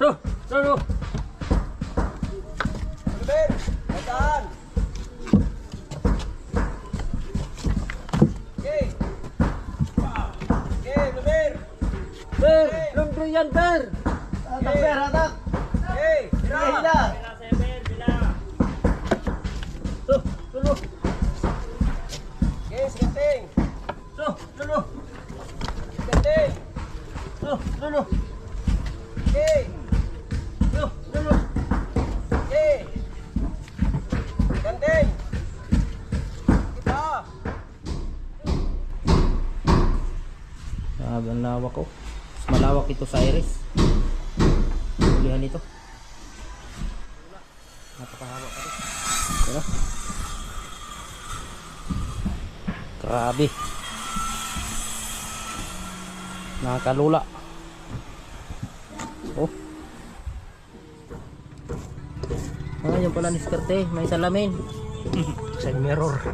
So, so, so. Ruben, nasaan? Okay. Okay, Ruben. Ber, lumbre yan, Ber. Hatak, Ber, hatak. Okay, hila. So, tulo. Okay, siganting. So, tulo. Siganting. So, tulo. Sa iris. Ulihan ito. Napakahaba pa ito. Diba? Grabe. Nakakalula. Oh. Ah, yung pala ni Skerte. May salamin. Sa mirror.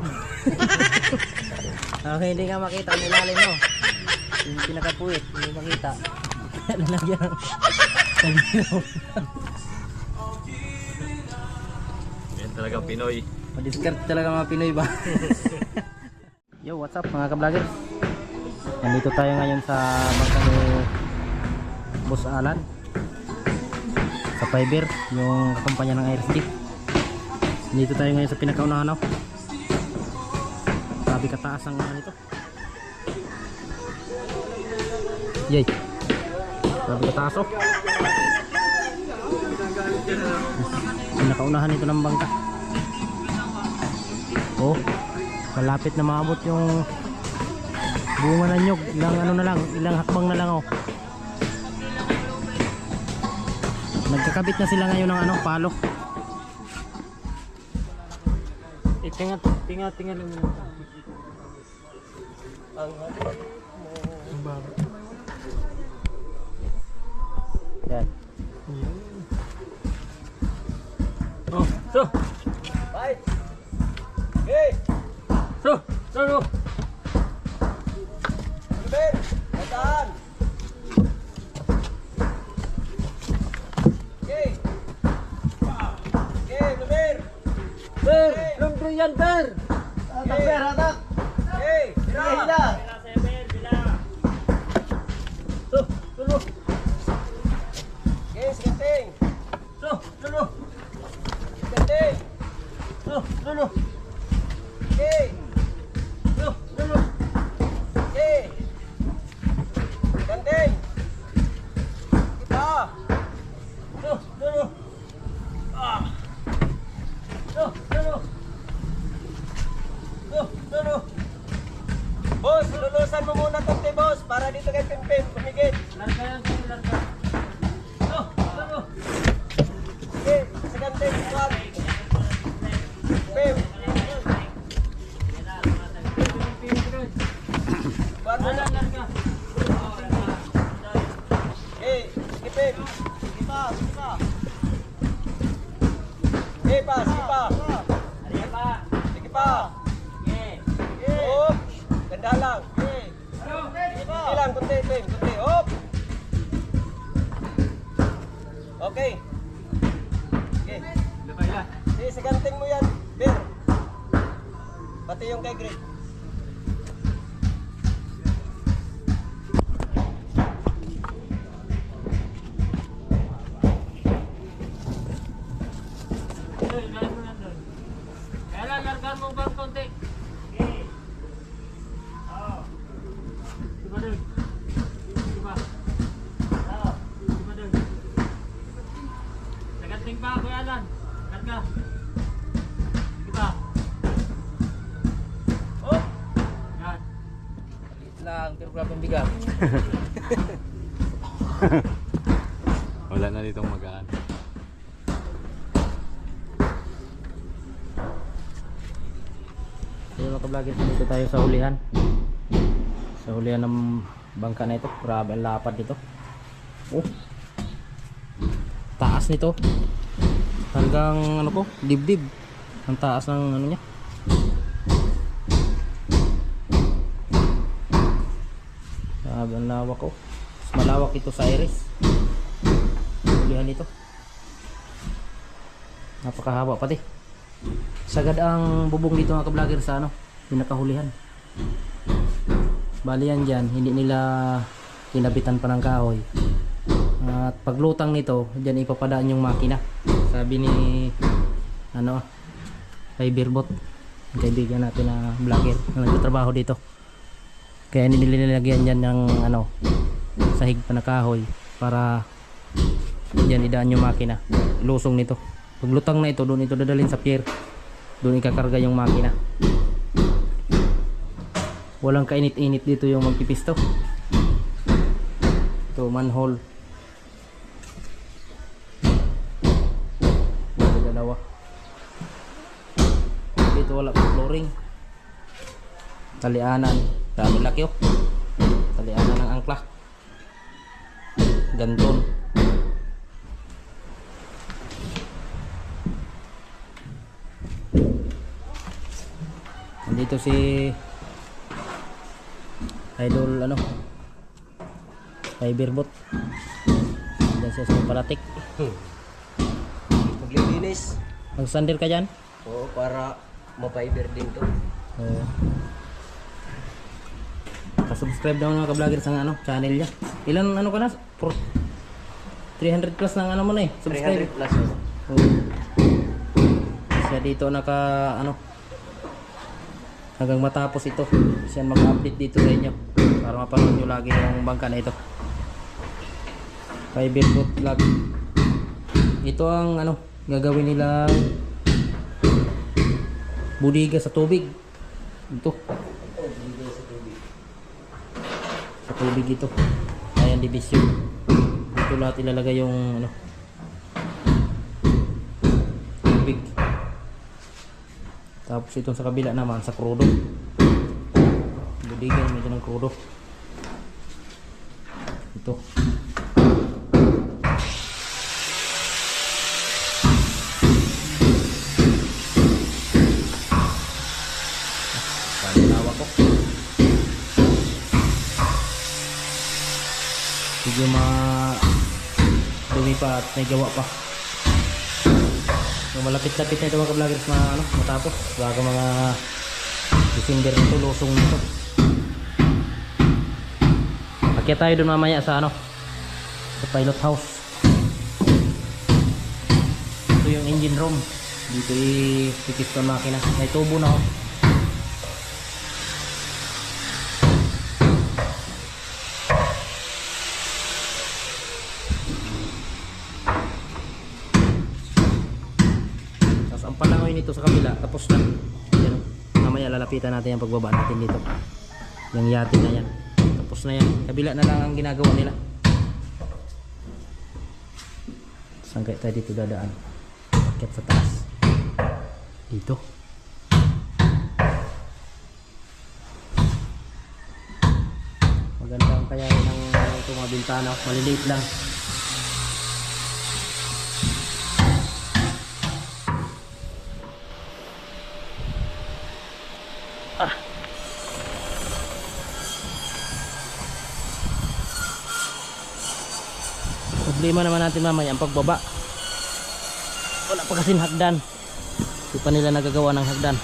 Ah, hindi nga makita ang ilalim no. Yung pinakapuwit, hindi makita. Lalagyan ng pagdilaw. Yan talaga Pinoy. Madiskarte talaga mga Pinoy ba? Yo, what's up mga ka-vloggers? Nandito tayo ngayon sa bangka ni Boss Alan sa Fiber, yung kakumpanya ng IRSD. Nandito tayo ngayon sa pinakaunahan no? Grabe kataas ang ano nito. Yay! Grabe kataas oh! Pinakaunahan nito ng bangka. Oh, malapit na maabot yung bunga ng nyug. Ilang ano na lang, ilang hakbang na lang oh. Nagkakabit na sila ngayon ng ano, palo. Eh, tinga, tinga, tinga lang muna. Ang Oh, yan, Okay. Sige, siganting mo yan, Bir. Pati yung kay Greg. Lang, pero grabe ang bigat. Wala na ditong magaan. So mga ka-vloggers, dito tayo sa hulihan. Sa hulihan ng bangka na ito. Grabe ang lapad nito. Oh. Taas nito. Hanggang ano ko, dibdib. Ang taas ng ano niya. Lawak ko. Mas malawak ito sa iris. Nakahulihan ito. Napakahaba pati. Sagad ang bubong dito mga ka-vlogger sa ano, pinakahulihan. Bali yan dyan, hindi nila kinabitan pa ng kahoy. At paglutang nito, dyan ipapadaan yung makina. Sabi ni ano, kay Birbot, kaibigan natin na vlogger na nagtatrabaho dito. Kaya hindi nila nilagyan dyan ng ano, sahig pa na kahoy para dyan idaan yung makina. Lusong nito. Paglutang na ito, doon ito dadalhin sa pier. Doon ikakarga yung makina. Walang kainit-init dito yung magpipisto. Ito, manhole. Ito, dalawa. Dito wala flooring. Talianan. Dami laki oh. Talianan ng angkla. Ganton. Nandito si Idol ano Fiberbot Diyan siya sa palatik Maglilinis. Mag-sander ka dyan? Oo, para mapiber din to. Oo Pasubscribe daw mga ka-vlogger sa ano, channel niya Ilan ano ka na? For 300 plus ng ano mo na eh 300 Subscribe plus. oh. Oo. Siya dito naka ano hanggang matapos ito siya mag-update dito sa inyo para mapanood nyo lagi yung bangka na ito fiber foot vlog ito ang ano gagawin nilang budiga sa tubig ito sa tubig ito ayan division dito lahat ilalagay yung ano tubig. Tapos itong sa kabila naman sa krudo. Budigan medyo ng krudo. Ito. At may gawa pa. So, malapit-lapit na ito mga ka-vloggers na ano, matapos. Bago mga December nito, lusong nito. Akyat tayo doon mamaya sa ano, sa pilot house. Ito yung engine room. Dito i-piston makina. May tubo na oh. Tapos ang palangoy nito sa kabila, tapos na. Yan, oh. mamaya lalapitan natin yung pagbaba natin dito. Yung yate na yan. Tapos na yan. Kabila na lang ang ginagawa nila. Saan kaya tayo dito dadaan? Akit sa taas. Dito. Maganda ang kaya ng ito mga bintana. Maliliit lang. Problema naman natin mamaya ang pagbaba. Wala pa kasing hagdan. Hindi pa nila nagagawa ng hagdan.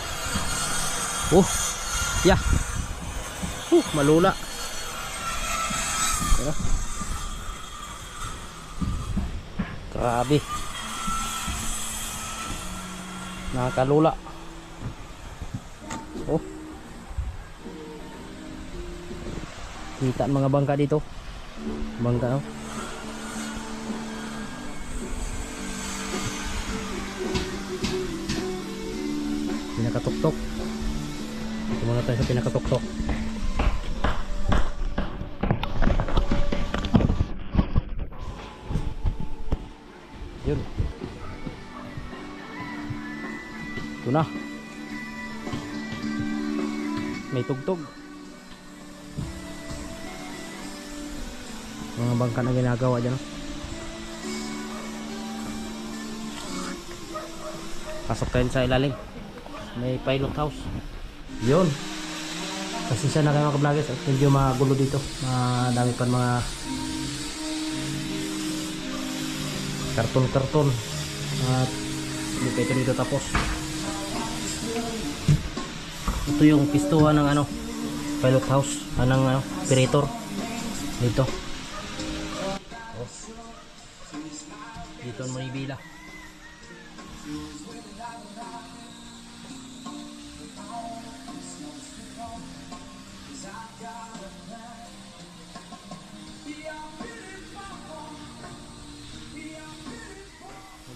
Oh, yeah. Uh, malula. Tara. Grabe. Nakakalula. Oh. Kita mga bangka dito. Bangka oh. Pinakatuktok. Ito muna tayo sa pinakatuktok. Yun. Ito na. May tugtog. Mga bangka na ginagawa dyan oh. pasok tayo sa ilalim may pilot house. Yun. Kasi siya na kayo mga vloggers at medyo magulo dito. Madami pa mga karton-karton. At hindi pa ito dito tapos. Ito yung pistuhan ng ano pilot house. Ng ano, operator. Dito. Dito ang manibila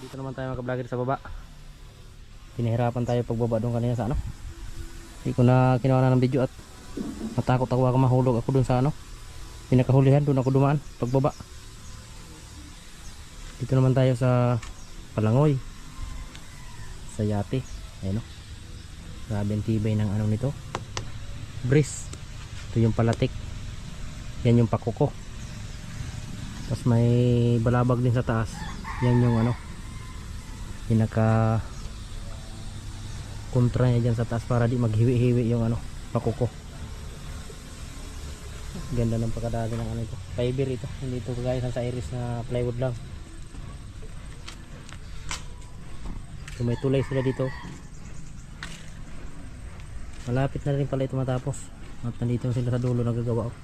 dito naman tayo mga sa baba. Pinahirapan tayo pagbaba doon kanina sa ano? Hindi ko na kinuha na ng video at natakot ako baka mahulog ako doon sa ano? Pinakahulihan doon ako dumaan pagbaba. Dito naman tayo sa Palangoy. Sa yate. Ayun o grabe ang tibay ng ano nito. Bris. Ito yung palatik. Yan yung pakuko. Tapos may balabag din sa taas. Yan yung ano pinaka kontra niya dyan sa taas para di maghiwi-hiwi yung ano pakuko. Ganda ng pagkadali ng ano ito. Fiber ito. Hindi ito kagaya sa iris na plywood lang. So may tulay sila dito malapit na rin pala ito matapos. At nandito sila sa dulo nagagawa oh.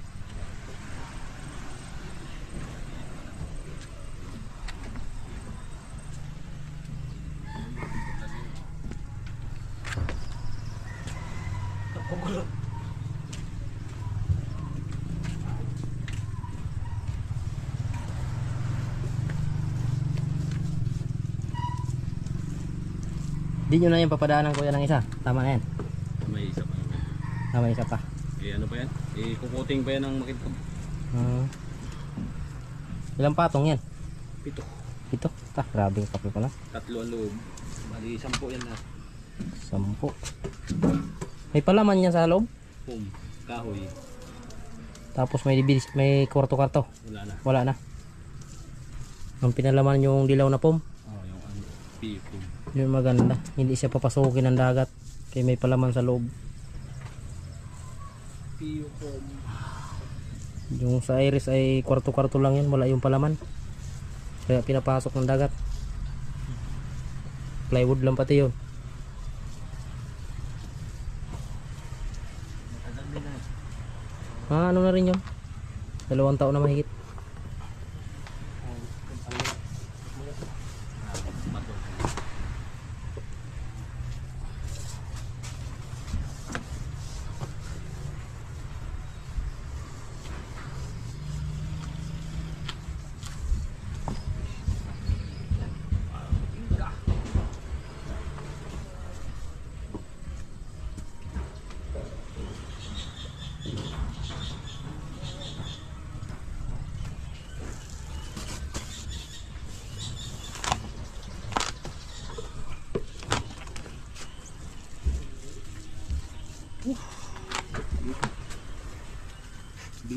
di nyo na yung papadaanan kuya ng isa. Tama na yan naman. tama isa pa Eh ano pa yan? Eh kukuting pa yan ng makit Hmm. Ilang patong yan? Pito. Ito? Ah, grabe yung kape pala. Tatlo ang loob. Bali, sampo yan na. Sampo. May palaman yan sa loob. Boom. Kahoy. Tapos may bilis, may kwarto-kwarto. Wala na. Wala na. Ang pinalaman yung dilaw na pom. Oh, yung ano. Pipo. Yun maganda. Hindi siya papasukin ng dagat. Kaya may palaman sa loob. Pipo. Yung sa iris ay kwarto-kwarto lang yan. Wala yung palaman. Kaya pinapasok ng dagat. Plywood lang pati yun. Ah, ano na rin yun? Dalawang taon na mahigit.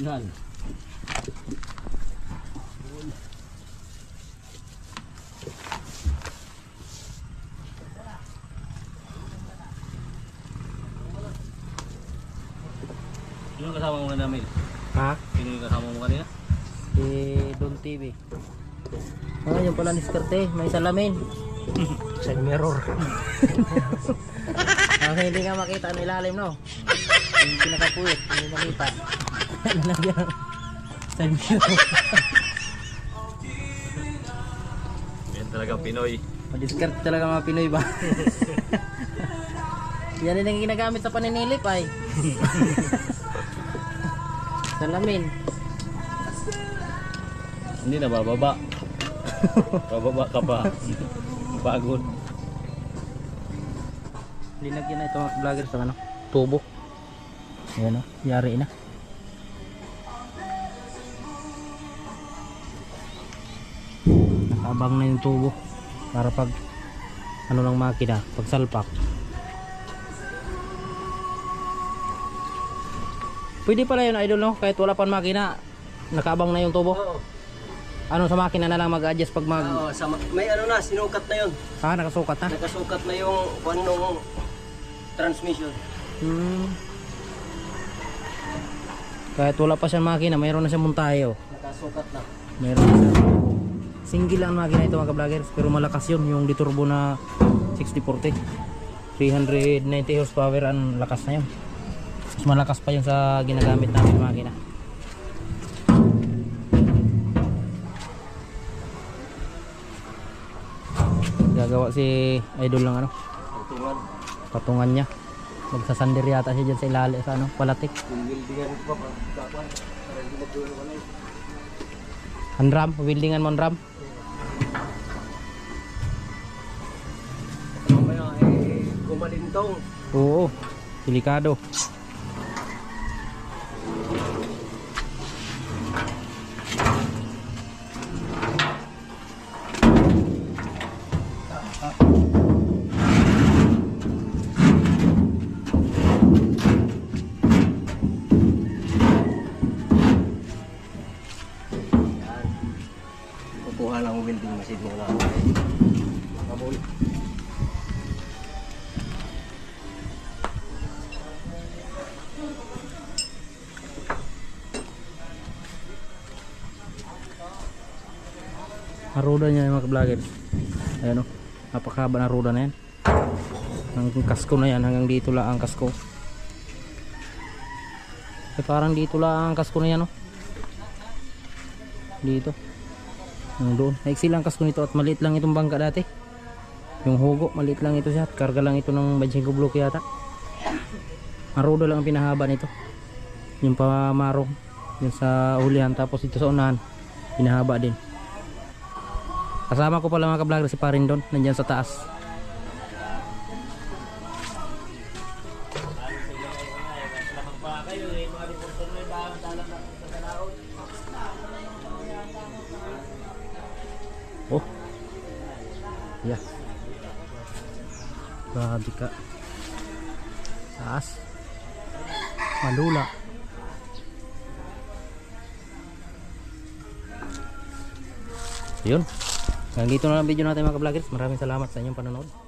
Bingal. Sino yung kasama mo na namin? Ha? Sino yung kasama mo kanina? Si Don TV. Ah, yung pala ni Skerte. May salamin. Side mirror. ah, hindi nga makita ang ilalim, no? Yung pinakapuwit, hindi makita. Nalagyan ng side mirror. Yan talaga Pinoy. Madiskarte talaga mga Pinoy ba? Yan din ang ginagamit sa paninilip ay. salamin. Hindi na bababa. bababa ka pa. Pagod. Linagyan na ito mga vlogger sa ano, tubo. Ayan o, yari na. Nakaabang na yung tubo para pag ano lang makina, pag salpak. Pwede pala yun idol no, kahit wala pang makina, nakaabang na yung tubo. Oo. Ano sa makina na lang mag-adjust pag mag... Oo, sa, may ano na, sinukat na yun. Ah, nakasukat na. Nakasukat na yung kung anong transmission. Hmm. Kahit wala pa siyang makina, mayroon na siyang muntahe oh. Nakasukat na. Meron na siya. Single lang ang makina ito mga ka-vloggers. Pero malakas yun. Yung diturbo na 6040. 390 horsepower ang lakas na yun. Mas malakas pa yun sa ginagamit namin na makina. Gagawa si idol ng ano, Tungan. patungan niya. Magsasander yata siya dyan sa ilalim sa ano, palatik. Yung wildingan ko pa. Kapan. Para kumalintong. Oo, delikado. Kukuha lang ang welding machine mo lang. Ang ruda niya mga vloggers. Ayan o, napakahaba na ruda na yan. Ang kasko na yan, hanggang dito lang ang kasko. Eh parang dito lang ang kasko na yan o. Dito. Ang doon. Naiksi lang ang kasko nito at maliit lang itong bangka dati. Yung hugo, maliit lang ito siya at karga lang ito ng Bajingo Block yata. Ang lang ang pinahaba nito. Yung pamarong. Yung sa ulihan tapos ito sa unahan. Pinahaba din. Kasama ko pala mga ka-vlogger si Parin doon, nandyan sa taas. Oh. Yeah. Grabe ka. Taas. Malula. Hanggang dito na lang video natin mga ka-vloggers. Maraming salamat sa inyong panonood.